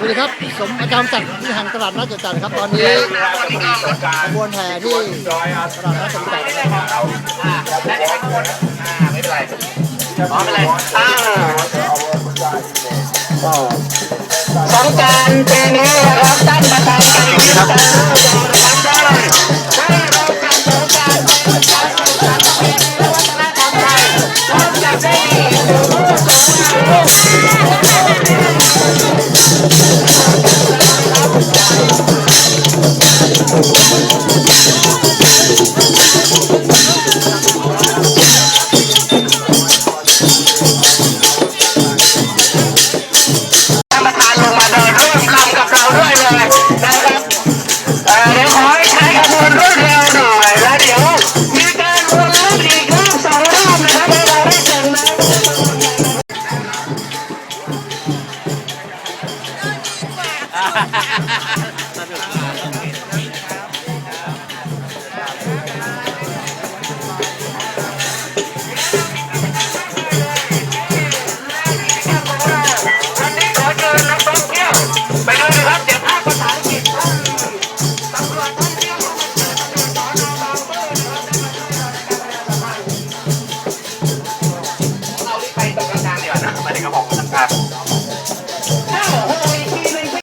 สวัสดีครับสมอาจารย์จักรที่หันตลาดนัดจตุจักรครับ ตอนนี้ขบวนแห่ที่ตลาดนัดจตุจักรนะครับไม่เป็นไรอ๋อไม่เป็นไรอ่าสงกรารปีนี้นะครับท่านประธานการกิจการได้ให้เราจัดสงกรารเป็นการสืบสานประเพณีและวัฒนธรรมไทยเราจะได้ ท่ สนุกมากไปดู